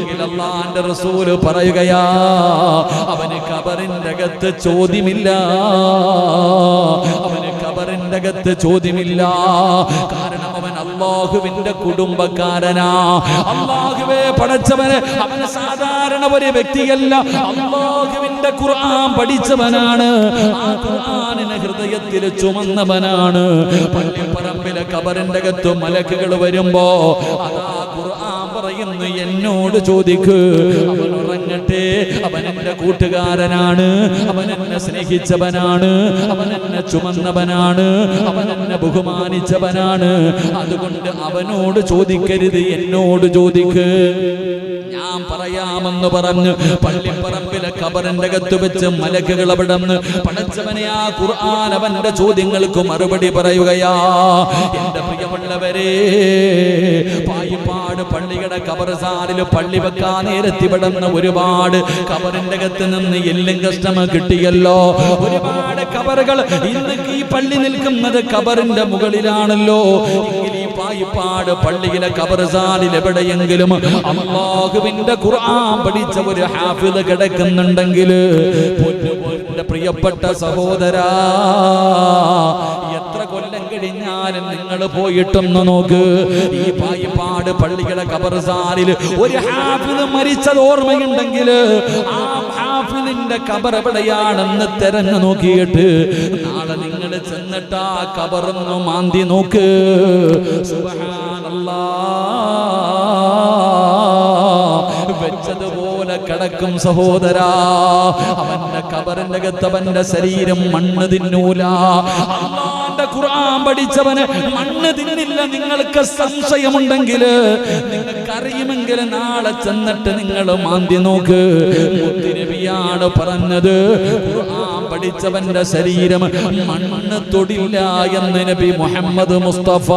അള്ളാന്റെ റസൂൽ പറയുകയാ അവന് കബറിന്റെ അകത്ത് ചോദ്യമില്ല. അവന് കബറിന്റെ അകത്ത് ചോദ്യമില്ല. കാരണം അവൻ അള്ളാഹുവിന്റെ കുടുംബക്കാരനാ. അള്ളാഹുവെ പഠിച്ചവനെ അവന് സാധാരണ ഒരു വ്യക്തിയല്ല. അള്ളാഹുവിന്റെ ഖുർആൻ പഠിച്ചവനാണ്. ഖുർആനിനെ ഹൃദയത്തിൽ ചുമന്നവനാണ്. പള്ളിപ്പറമ്പിലെ കബറിന്റെ അകത്ത് മലക്കുകൾ വരുമ്പോ അതാ പറയുന്നു എന്നോട് ചോദിക്ക്. അവൻ ഉറങ്ങട്ടെ അവൻ എന്റെ കൂട്ടുകാരനാണ്. അവൻ എന്നെ സ്നേഹിച്ചവനാണ്. അവൻ എന്നെ ചുമന്നവനാണ്. അവൻ എന്നെ ബഹുമാനിച്ചവനാണ്. അതുകൊണ്ട് അവനോട് ചോദിക്കരുത് എന്നോട് ചോദിക്ക്. ഞാൻ പറയാമെന്ന് പറഞ്ഞ് പള്ളിപ്പറമ്പിലെ കബറിന്റെ അകത്ത് വെച്ച് മലക്കുകൾ അവിടെ പടച്ചവനെ ആ ഖുർആൻ അവന്റെ ചോദ്യങ്ങൾക്ക് മറുപടി പറയുകയാ എന്റെ പ്രിയമുള്ളവരെ പായിപ്പാട് പള്ളിയുടെ കബർസാറിൽ പള്ളി വെക്കാൻ നേരത്തി വിടുന്ന ഒരുപാട് കബറിന്റെ അകത്ത് നിന്ന് എല്ലും കഷ്ടമ കിട്ടിയല്ലോ. ഒരുപാട് കബറുകൾ ഇന്ന് ഈ പള്ളി നിൽക്കുന്നത് കബറിന്റെ മുകളിലാണല്ലോ. ഈ പായിപ്പാട് പള്ളിയിലെ കബർസാലിൽ എവിടെയെങ്കിലും അള്ളാഹുവിന്റെ ഖുർആൻ പഠിച്ച ഒരു ഹാഫിദ് കിടക്കുന്നുണ്ടെങ്കിൽ പ്രിയപ്പെട്ട സഹോദരാ എത്ര കൊല്ലം കഴിഞ്ഞാലും നിങ്ങൾ പോയിട്ടൊന്ന് നോക്ക്. ഈ പായിപ്പാട് പള്ളികളെ കബർസാലിൽ ഒരു ഹാഫിദ് മരിച്ചത് ഓർമ്മയുണ്ടെങ്കിൽ ആ ഹാഫിദിന്റെ കബർ എവിടെയാണെന്ന് തെരഞ്ഞു നോക്കിയിട്ട് ആ കബറൊന്ന് മാന്തി നോക്ക്. വെച്ചതുപോലെ കിടക്കും സഹോദരാ. അവന്റെ കബറിന്റെ അകത്ത് അവന്റെ ശരീരം മണ്ണ് തിന്നൂല. ഖുർആൻ പഠിച്ചവന് മണ്ണ് തിന്നില്ല. നിങ്ങൾക്ക് സംശയമുണ്ടെങ്കിൽ നിങ്ങൾക്കറിയുമെങ്കിൽ നാളെ ചെന്നിട്ട് നിങ്ങൾ മാന്തി നോക്ക്. പറഞ്ഞത് പഠിച്ചവന്റെ ശരീരം മണ്ണ് തൊടില്ല എന്ന് നബി മുഹമ്മദ് മുസ്തഫ.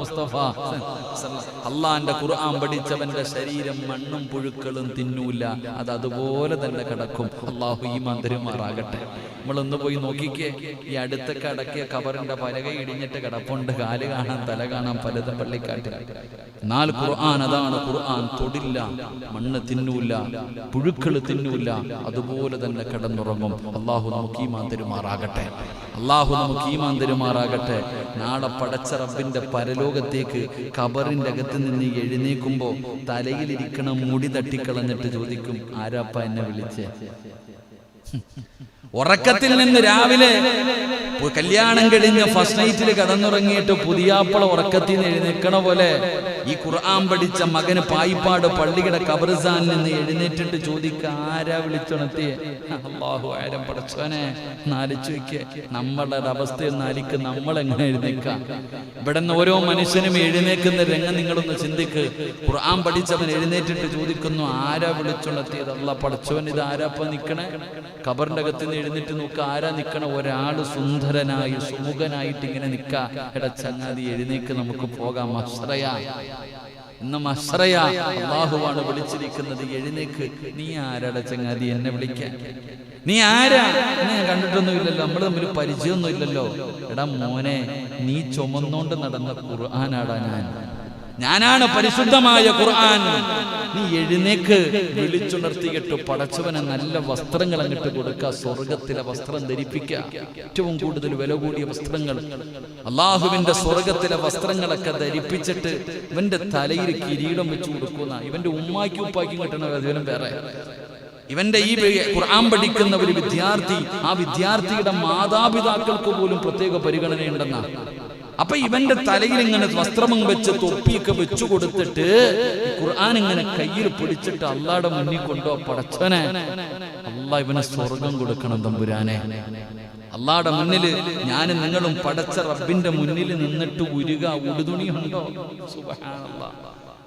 മുസ്തഫ. അള്ളാന്റെ ഖുർആൻ പഠിച്ചവന്റെ ശരീരം മണ്ണും പുഴുക്കളും തിന്നൂല. അത് അതുപോലെ തന്നെ കിടക്കും. അള്ളാഹു ഈ മന്ദിരമാറാകട്ടെ നമ്മളൊന്ന് പോയി നോക്കിക്കേ. ഈ അടുത്ത കടക്കിയ കബറിന്റെ പലക ഇടിഞ്ഞിട്ട് കിടപ്പുണ്ട്. കാൽ കാണാൻ തല കാണാൻ പലതും പള്ളിക്കാട്ടിൽ. എന്നാൽ ഖുർആൻ അതാണ് ഖുർആൻ. തൊടില്ല മണ്ണ് തിന്നൂല പുഴുക്കൾ തിന്നൂല. അതുപോലെ തന്നെ കിടന്നുറങ്ങും. അള്ളാഹു നമുക്ക് ഈ മാന്തരുമാറാകട്ടെ അള്ളാഹു നമുക്ക് ഈ മാന്തരുമാറാകട്ടെ നാളെ പടച്ച റബ്ബിന്റെ പരലോകത്തേക്ക് കബറിന്റെ അകത്ത് നിന്ന് എഴുന്നേക്കുമ്പോ തലയിലിരിക്കണ മുടി തട്ടിക്കളഞ്ഞിട്ട് ചോദിക്കും ആരാപ്പ എന്നെ വിളിച്ചേ? ഉറക്കത്തിൽ നിന്ന് രാവിലെ കല്യാണം കഴിഞ്ഞ് ഫസ്റ്റ് നൈറ്റിൽ കടന്നുറങ്ങിയിട്ട് പുതിയാപ്പള ഉറക്കത്തിൽ നിന്ന് എഴുന്നേക്കണ പോലെ ഈ ഖുർആൻ പഠിച്ച മകന് പായിപ്പാട് പള്ളിയുടെ കബർസാനിൽ നിന്ന് എഴുന്നേറ്റിട്ട് ചോദിക്ക ആരാ വിളിച്ചുണർത്തിയെ അള്ളാഹു ആരം പഠിച്ചോനെ നാലിച്ചു വയ്ക്കേ നമ്മളുടെ അവസ്ഥയൊന്ന് ആലിക്ക് നമ്മൾ എങ്ങനെ എഴുന്നേക്കാം? ഇവിടെ നിന്ന് ഓരോ മനുഷ്യനും എഴുന്നേക്കുന്ന രംഗം നിങ്ങളൊന്ന് ചിന്തിക്ക്. ഖുർആൻ പഠിച്ചവൻ എഴുന്നേറ്റിട്ട് ചോദിക്കുന്നു ആരാ വിളിച്ചുണർത്തിയത് അല്ല പഠിച്ചവൻ ഇത് ആരാപ്പ നിക്കണേ? കബറിന്റെ അകത്ത് നിന്ന് എഴുന്നേറ്റ് നോക്ക ആരാ നിൽക്കണ ഒരാൾ സുന്ദരനായി സുമുഖനായിട്ട് ഇങ്ങനെ നിക്ക. എടാ ചങ്ങാതി എഴുന്നേക്ക് നമുക്ക് പോകാം അശ്രയ ഇന്ന് അള്ളാഹുവാണ് വിളിച്ചിരിക്കുന്നത്. എഴുന്നേക്ക്. നീ ആരാടാ ചങ്ങാതി? എന്നെ വിളിക്കാൻ. നീ ആരാ? എന്നെ ഞാൻ കണ്ടിട്ടൊന്നും ഇല്ലല്ലോ നമ്മൾ തമ്മിൽ പരിചയമൊന്നും ഇല്ലല്ലോ എടാ മോനെ നീ ചുമന്നോണ്ട് നടന്ന ഖുർആനാടാ ഞാൻ. ഞാനാണ് പരിശുദ്ധമായ ഖുർആൻ. നീ എഴുന്നേക്ക് വിളിച്ചുണർത്തിയിട്ട് പടച്ചവനെ നല്ല വസ്ത്രങ്ങൾ അങ്ങോട്ട് കൊടുക്കുക സ്വർഗത്തിലെ വസ്ത്രം ധരിപ്പിക്കുക ഏറ്റവും കൂടുതൽ വില കൂടിയ വസ്ത്രങ്ങൾ. അള്ളാഹുവിന്റെ സ്വർഗത്തിലെ വസ്ത്രങ്ങളൊക്കെ ധരിപ്പിച്ചിട്ട് ഇവന്റെ തലയിൽ കിരീടം വെച്ച് കൊടുക്കുന്ന. ഇവന്റെ ഉമ്മാക്കി ഉപ്പാക്കി കിട്ടണ അതിനും വേറെ. ഇവന്റെ ഈ ഖുർആൻ പഠിക്കുന്ന ഒരു വിദ്യാർത്ഥി ആ വിദ്യാർത്ഥിയുടെ മാതാപിതാക്കൾക്ക് പോലും പ്രത്യേക പരിഗണനയുണ്ടെന്ന. അപ്പൊ ഇവന്റെ തലയിൽ ഇങ്ങനെ വസ്ത്രമും വെച്ച് തൊപ്പിയൊക്കെ വെച്ചു കൊടുത്തിട്ട് ഖുർആൻ ഇങ്ങനെ കയ്യിൽ പിടിച്ചിട്ട് അള്ളാടെ മുന്നിൽ കൊണ്ടോ പടച്ചവനെ. അല്ല ഇവനെ സ്വർഗം കൊടുക്കണം തമ്പുരാനെ. അള്ളാടെ മുന്നിൽ ഞാനും നിങ്ങളും പടച്ച റബ്ബിന്റെ മുന്നിൽ നിന്നിട്ട് ഉരുക ഉടുതുണിയുണ്ടോ സുബ്ഹാനല്ലാഹ്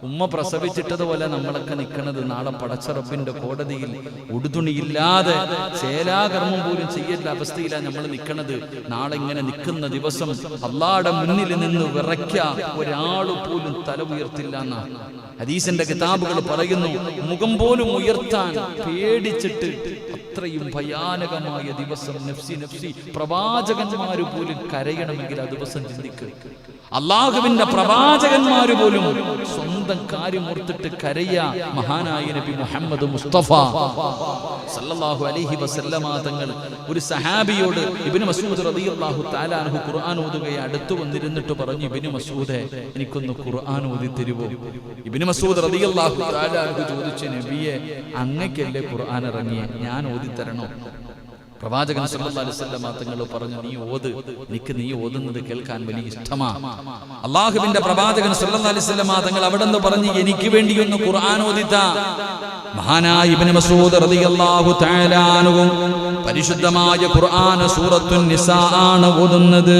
ഉമ്മ പ്രസവിച്ചിട്ടതുപോലെ നമ്മളൊക്കെ നിൽക്കുന്നത് നാളെ പടച്ചറപ്പിന്റെ കോടതിയിൽ. ഉടുതുണിയില്ലാതെ ചേലാകർമ്മം പോലും ചെയ്യേണ്ട അവസ്ഥയിലാണ് നമ്മൾ നിൽക്കുന്നത് നാളെ ഇങ്ങനെ നിൽക്കുന്ന ദിവസം അള്ളാടെ മുന്നിൽ നിന്ന് വിറയ്ക്ക ഒരാൾ പോലും തല ഉയർത്തില്ല എന്നാണ് ഹദീസിന്റെ കിതാബുകൾ പറയുന്നു മുഖം പോലും ഉയർത്താൻ പേടിച്ചിട്ട് എത്രയും ഭയാനകമായ ദിവസം നഫ്സി നഫ്സി പ്രവാചകന്മാര് പോലും കരയണമെങ്കിൽ ആ ദിവസം ചിന്തിക്കുക അള്ളാഹുവിന്റെ പ്രവാചകന്മാര് പോലും സ്വന്തം കാര്യം ഓർത്തിട്ട് കരയ മഹാനായ നബി മുഹമ്മദ് മുസ്തഫ സല്ലല്ലാഹു അലൈഹി വസല്ലമ തങ്ങൾ ഒരു സഹാബിയോട് ഇബ്നു മസ്ഊദ് റളിയല്ലാഹു തആല അൻഹു ഖുർആൻ ഓതുകയെ അടുത്തു വന്നിരുന്നിട്ട് പറഞ്ഞു ഇബ്നു മസൂദേ എനിക്കൊന്ന് ഖുർആൻ ഓതി തരുവോ? ഇബ്നു മസ്ഊദ് റളിയല്ലാഹു തആല അൻഹു ചോദിച്ചു നബിയെ അങ്ങക്കല്ലേ ഖുർആൻ ഇറങ്ങിയ? ഞാൻ ഓതി തരണോ പ്രവാചകൻ തങ്ങൾ പറഞ്ഞു നീ ഓത് നിക്ക് നീ ഓതുന്നത് കേൾക്കാൻ വലിയ ഇഷ്ടമാ. അള്ളാഹുവിന്റെ പ്രവാചകൻ വസല്ലമ തങ്ങൾ അവിടെ നിന്ന് പറഞ്ഞു എനിക്ക് വേണ്ടി ഒന്ന് ഖുർആൻ ഓദിത്ത മഹാനായ ഇബ്നു മസൂദ് റളിയല്ലാഹു തആല പരിശുദ്ധമായ ഖുർആൻ സൂറത്തുൻ നിസാ ആണ് ഓതുന്നത്.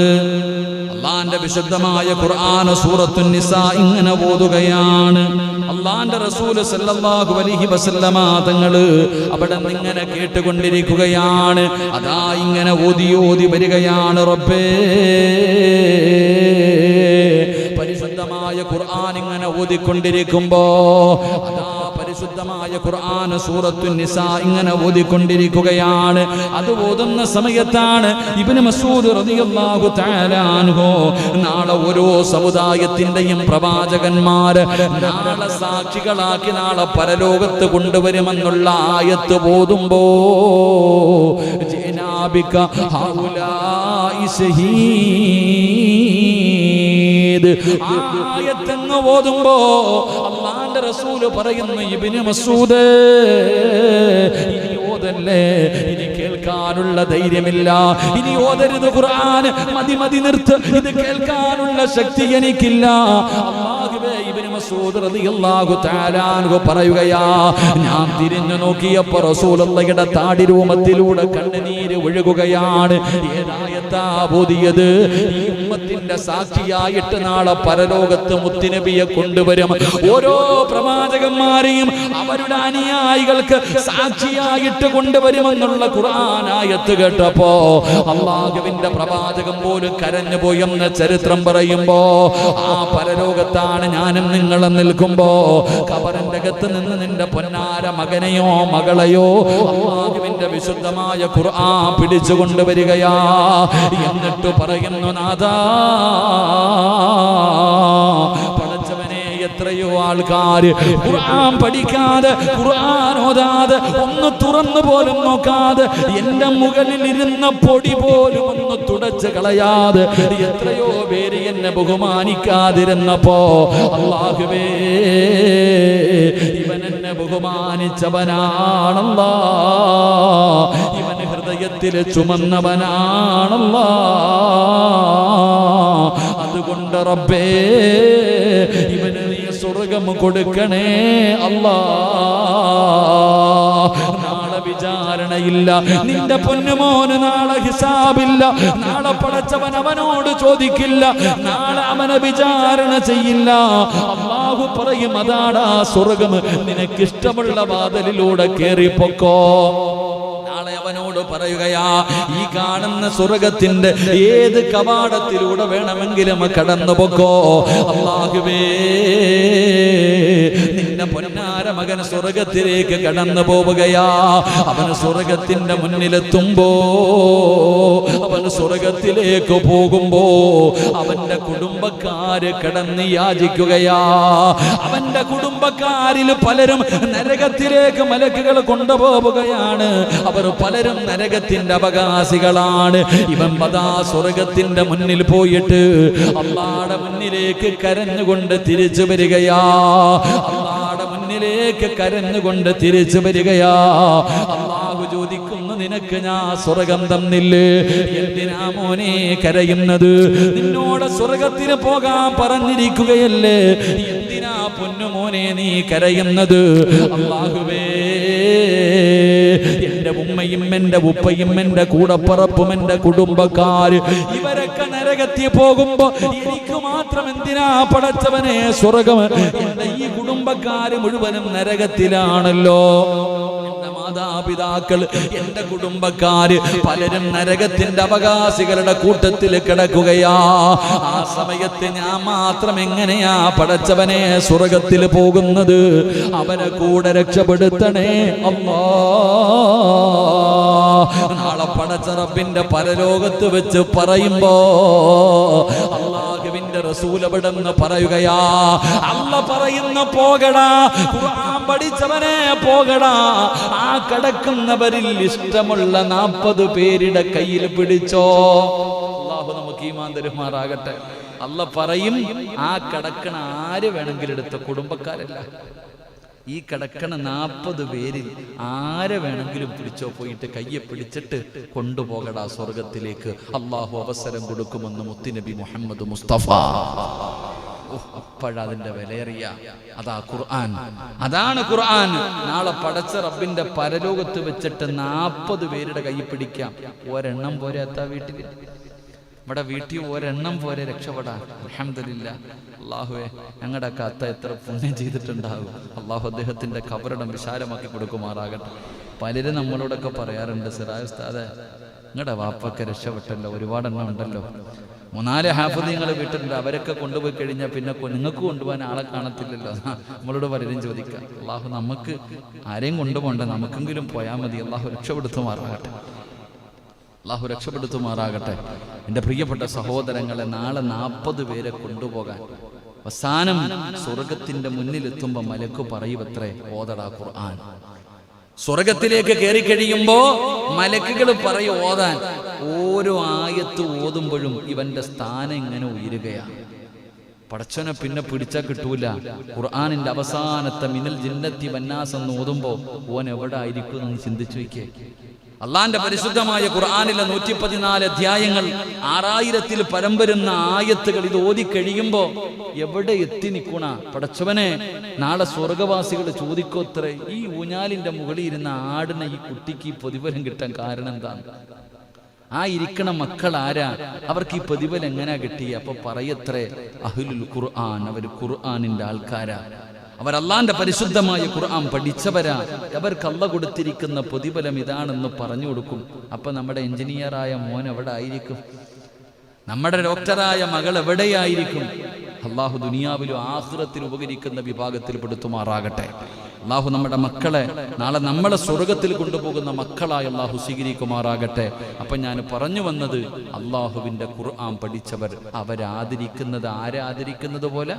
അള്ളാന്റെ വിശുദ്ധമായ ഖുർആന സൂറത്തു നിസ ഇങ്ങനെ ഓതുകയാണ്. അള്ളാന്റെ റസൂൽ സല്ലല്ലാഹു അലൈഹി വസല്ലമ തങ്ങൾ അവിടെ ഇങ്ങനെ കേട്ടുകൊണ്ടിരിക്കുകയാണ്. അതാ ഇങ്ങനെ ഓതി ഓതി വരികയാണ് റബ്ബേ. പരിശുദ്ധമായ ഖുർആൻ ഇങ്ങനെ ഓതിക്കൊണ്ടിരിക്കുമ്പോ അതാ പരിശുദ്ധമായ ഖുർആൻ സൂറത്തു നിസാ ഇങ്ങനെ ഓതിക്കൊണ്ടിരിക്കുകയാണ്. അത് ഓതുന്ന സമയത്താണ് ഇബ്നു മസൂദ് തആല അൻഹു. നാളെ ഓരോ സമുദായത്തിന്റെയും പ്രവാചകന്മാര് നാളെ സാക്ഷികളാക്കി നാളെ പരലോകത്ത് കൊണ്ടുവരുമെന്നുള്ള ആയത്ത് ഓതുമ്പോ ജനാബിക ഹൗലായി ഷഹീദ് ആയത്തങ്ങ് ഓതുമ്പോ റസൂൽ പറയുന്നു ഇബിന് മസൂദ് ഇനി ഓതല്ലേ കേൾക്കാനുള്ള ധൈര്യമില്ല. ഇനി ഓതരുത് ഖുർആൻ മതി മതി നിർത്ത്. ഇത് കേൾക്കാനുള്ള ശക്തി എനിക്കില്ല. അല്ലാഹുവേ മസ്ഊദ് റളിയല്ലാഹു തആല അൻഹു പറയുകയാ ഞാൻ തിരിഞ്ഞു നോക്കിയപ്പോൾ റസൂലുള്ളാഹിയുടെ താടി രൂപത്തിലൂടെ കണ്ണുനീര് ഒഴുകുകയാണ്. ഏതായത്താ ബോധിയത്? ഈ ഉമ്മത്തിന്റെ സാക്ഷിയായിട്ട് നാളെ പരലോകത്ത് മുത്തുനബിയെ കൊണ്ടുവരും. ഓരോ പ്രവാചകന്മാരെയും അവരുടെ അനുയായികൾക്ക് സാക്ഷിയായിട്ട് കൊണ്ടുവരുമെന്നുള്ള ഖുർആനായത്ത് കേട്ടപ്പോ അള്ളാഹുവിന്റെ പ്രവാചകം പോലും കരഞ്ഞു പോയെന്ന ചരിത്രം പറയുമ്പോ ആ പരലോകത്താണ് ഞാനും നിങ്ങളും നിൽക്കുമ്പോ കബറിന്റെ അകത്ത് നിന്ന് നിന്റെ പൊന്നാര മകനെയോ മകളെയോ അള്ളാഹുവിന്റെ വിശുദ്ധമായ ഖുർആൻ പിടിച്ചു കൊണ്ടുവരികയാ. എന്നിട്ട് പറയുന്നു എത്രയോ ആൾക്കാർ ഖുർആൻ പഠിക്കാതെ ഖുർആൻ ഓതാതെ ഒന്ന് തുറന്നു പോലും നോക്കാതെ എന്റെ മുകളിൽ ഇരുന്ന പൊടി പോലും ഒന്ന് തുടച്ച് കളയാതെ എത്രയോ പേര് എന്നെ ബഹുമാനിക്കാതിരുന്നപ്പോ അള്ളാഹുവേ ഇവൻ എന്നെ ബഹുമാനിച്ചവനാണല്ലോ. ഇവൻ ഹൃദയത്തിൽ ചുമന്നവനാണല്ലോ. അതുകൊണ്ട് റബ്ബേ ഇവന് സ്വർഗം കൊടുക്കണേ അല്ലാ. വിചാരണയില്ല. നിന്റെ പൊന്നുമോന് നാളെ ഹിസാബില്ല. നാളെ പടച്ചവൻ അവനോട് ചോദിക്കില്ല. നാളെ അവനെ വിചാരണ ചെയ്യില്ല. അള്ളാഹു പറയും അതാടാ സ്വർഗം. നിനക്കിഷ്ടമുള്ള വാതിലിലൂടെ കേറിപ്പൊക്കോ. പറയുകയാ ഈ കാണുന്ന സ്വർഗത്തിന്റെ ഏത് കവാടത്തിലൂടെ വേണമെങ്കിലും കടന്നു പൊക്കോ? അള്ളാഹുവേ നിന്റെ പൊന്നാര മകൻ സ്വർഗത്തിലേക്ക് കടന്നു പോവുകയാ. അവൻ സ്വർഗത്തിന്റെ മുന്നിലെത്തുമ്പോ അവൻ സ്വർഗത്തിലേക്ക് പോകുമ്പോ അവന്റെ കുടുംബക്കാര് കടന്ന് യാചിക്കുകയാ. അവന്റെ കുടുംബക്കാരിൽ പലരും നരകത്തിലേക്ക് മലക്കുകൾ കൊണ്ടുപോവുകയാണ്. അവർ പലരും നരകത്തിന്റെ അവകാശികളാണ്. ഇവൻ പതാ സ്വർഗത്തിന്റെ മുന്നിൽ പോയിട്ട് അള്ളാടെ മുന്നിലേക്ക് കരഞ്ഞുകൊണ്ട് തിരിച്ചു വരികയാ. അള്ളാടെ മുന്നിലേക്ക് കരഞ്ഞുകൊണ്ട് തിരിച്ചു വരികയാ. അള്ളാഹു ചോദിക്കുന്നു നിനക്ക് ഞാൻ സ്വർഗം തന്നില്ലേ? എന്തിനാ മോനെ കരയുന്നത്? നിന്നോട് സ്വർഗത്തിന് പോകാൻ പറഞ്ഞിരിക്കുകയല്ലേ? എന്തിനാ പൊന്നുമോനെ നീ കരയുന്നത്? അള്ളാഹുവേ ഉമ്മയും എന്റെ ഉപ്പയും എന്റെ കൂടപ്പറപ്പും എന്റെ കുടുംബക്കാര് ഇവരൊക്കെ നരകത്തിൽ പോകുമ്പോ എനിക്ക് മാത്രം എന്തിനാ പടച്ചവനെ സ്വർഗം? എന്റെ ഈ കുടുംബക്കാര് മുഴുവനും നരകത്തിലാണല്ലോ. മാതാപിതാക്കൾ എന്റെ കുടുംബക്കാര് പലരും നരകത്തിന്റെ അവകാശികളുടെ കൂട്ടത്തിൽ കിടക്കുകയാ. ആ സമയത്ത് ഞാൻ മാത്രം എങ്ങനെയാ പടച്ചവനെ സ്വർഗത്തിൽ പോകുന്നത്? അവനെ കൂടെ രക്ഷപ്പെടുത്തണേ അമ്മാ നാളെ പടച്ചറപ്പിന്റെ പരലോകത്ത് വെച്ച് പറയുമ്പോ അള്ളാഹുവിന്റെ റസൂലവിടെന്ന് പറയുകയാ അല്ല പറയുന്ന പോകടാ ഖുർആൻ പഠിച്ചവനെ പോകടാ ആ കിടക്കുന്നവരിൽ ഇഷ്ടമുള്ള നാൽപ്പത് പേരുടെ കയ്യിൽ പിടിച്ചോ. അള്ളാഹു നമുക്ക് ഈമാൻ തരുമാറാകട്ടെ. അല്ല പറയും ആ കിടക്കണ ആര് വേണമെങ്കിലും എടുത്ത കുടുംബക്കാരല്ല. ഈ കിടക്കണ നാൽപ്പത് പേരിൽ ആരെ വേണമെങ്കിലും പിടിച്ചോ പോയിട്ട് കയ്യെ പിടിച്ചിട്ട് കൊണ്ടുപോകടാ സ്വർഗത്തിലേക്ക്. അള്ളാഹു അവസരം കൊടുക്കുമെന്ന് മുത്തുനബി മുഹമ്മദ് മുസ്തഫ. അപ്പോഴതിന്റെ വിലയേറിയ. അതാ ഖുർആൻ. അതാണ് ഖുർആൻ. നാളെ പടച്ച റബ്ബിന്റെ പരലോകത്ത് വെച്ചിട്ട് നാൽപ്പത് പേരുടെ കൈ പിടിക്കാം. ഒരെണ്ണം പോരെ വീട്ടിൽ ഇവിടെ വീട്ടിൽ ഒരെണ്ണം പോലെ രക്ഷപ്പെടാൻ അലഹമില്ല അള്ളാഹുവെ ഞങ്ങളുടെ കത്ത എത്ര പുണ്യം ചെയ്തിട്ടുണ്ടാകും. അള്ളാഹു അദ്ദേഹത്തിന്റെ കബറിടം വിശാലമാക്കി കൊടുക്കുമാറാകട്ടെ. പലരും നമ്മളോടൊക്കെ പറയാറുണ്ട് സിറായുസ്താദെ നിങ്ങളുടെ വാപ്പൊക്കെ രക്ഷപ്പെട്ടല്ലോ ഒരുപാടെണ്ണം ഉണ്ടല്ലോ. മൂന്നാൽ ഹാഫത് നിങ്ങൾ വീട്ടിലുണ്ട് അവരൊക്കെ കൊണ്ടുപോയി കഴിഞ്ഞാൽ പിന്നെ നിങ്ങൾക്ക് കൊണ്ടുപോകാൻ ആളെ കാണത്തില്ലല്ലോ. നമ്മളോട് പലരും ചോദിക്കാം അള്ളാഹു നമുക്ക് ആരെയും കൊണ്ടുപോകണ്ട നമുക്കെങ്കിലും പോയാൽ മതി. അള്ളാഹു രക്ഷപ്പെടുത്തുമാറാകട്ടെ. അള്ളാഹു രക്ഷപ്പെടുത്തുമാറാകട്ടെ. എന്റെ പ്രിയപ്പെട്ട സഹോദരങ്ങളെ നാളെ നാൽപ്പത് പേരെ കൊണ്ടുപോകാൻ. അവസാനം സ്വർഗത്തിന്റെ മുന്നിലെത്തുമ്പോൾ മലക്ക് പറയുവത്രേ ഓതടാ ഖുർആൻ. സ്വർഗത്തിലേക്ക് കയറി കഴിയുമ്പോ മലക്കുകൾ പറയും ഓതാൻ. ഓരോ ആയത്ത് ഓതുമ്പോഴും ഇവന്റെ സ്ഥാനം ഇങ്ങനെ ഉയരുകയാണ് പടച്ചനെ പിന്നെ പിടിച്ചാൽ കിട്ടൂല. ഖുർആാനിന്റെ അവസാനത്തെ മിനൽ ജിന്നത്തി വന്നാസ് എന്ന് ഓതുമ്പോ ഓൻ എവിടെ ആയിരിക്കും എന്ന് ചിന്തിച്ചു വയ്ക്കേ അള്ളാന്റെ പരിശുദ്ധമായ ഖുർആാനിലെ നൂറ്റി പതിനാല് അധ്യായങ്ങൾ ആറായിരത്തിൽ പരം വരുന്ന ആയത്തുകൾ ഇത് ഓതി കഴിയുമ്പോ എവിടെ എത്തി നിൽക്കണ പടച്ചവനെ നാളെ സ്വർഗവാസികൾ ചോദിക്കോത്രേ ഈ ഊഞ്ഞാലിന്റെ മുകളിൽ ഇരുന്ന ആടിനെ ഈ കുട്ടിക്ക് ഈ പ്രതിഫലം കിട്ടാൻ കാരണം എന്താണ് ആ ഇരിക്കണ മക്കൾ ആരാ? അവർക്ക് ഈ പ്രതിഫലം എങ്ങനെയാ കിട്ടിയ? അപ്പൊ പറയത്രേ അഹുലുൽ ഖുർആൻ അവർ ഖുർആാനിന്റെ ആൾക്കാരാ. അവർ അള്ളാന്റെ പരിശുദ്ധമായ ഖുർആൻ പഠിച്ചവരാ. അവർക്ക് അള്ള കൊടുത്തിരിക്കുന്ന പ്രതിഫലം ഇതാണെന്ന് പറഞ്ഞു കൊടുക്കും. അപ്പൊ നമ്മുടെ എഞ്ചിനീയറായ മോൻ എവിടെ ആയിരിക്കും നമ്മുടെ ഡോക്ടറായ മകൾ എവിടെയായിരിക്കും? അള്ളാഹു ദുനിയാവിലും ആഹ്റത്തിൽ ഉപകരിക്കുന്ന വിഭാഗത്തിൽ പെടുത്തുമാറാകട്ടെ അള്ളാഹു നമ്മുടെ മക്കളെ നാളെ നമ്മളെ സ്വർഗത്തിൽ കൊണ്ടുപോകുന്ന മക്കളായി അള്ളാഹു സ്വീകരിക്കുമാറാകട്ടെ. അപ്പൊ ഞാൻ പറഞ്ഞു വന്നത് അള്ളാഹുവിന്റെ ഖുർആൻ പഠിച്ചവർ അവരാദരിക്കുന്നത് ആരാദരിക്കുന്നത് പോലെ?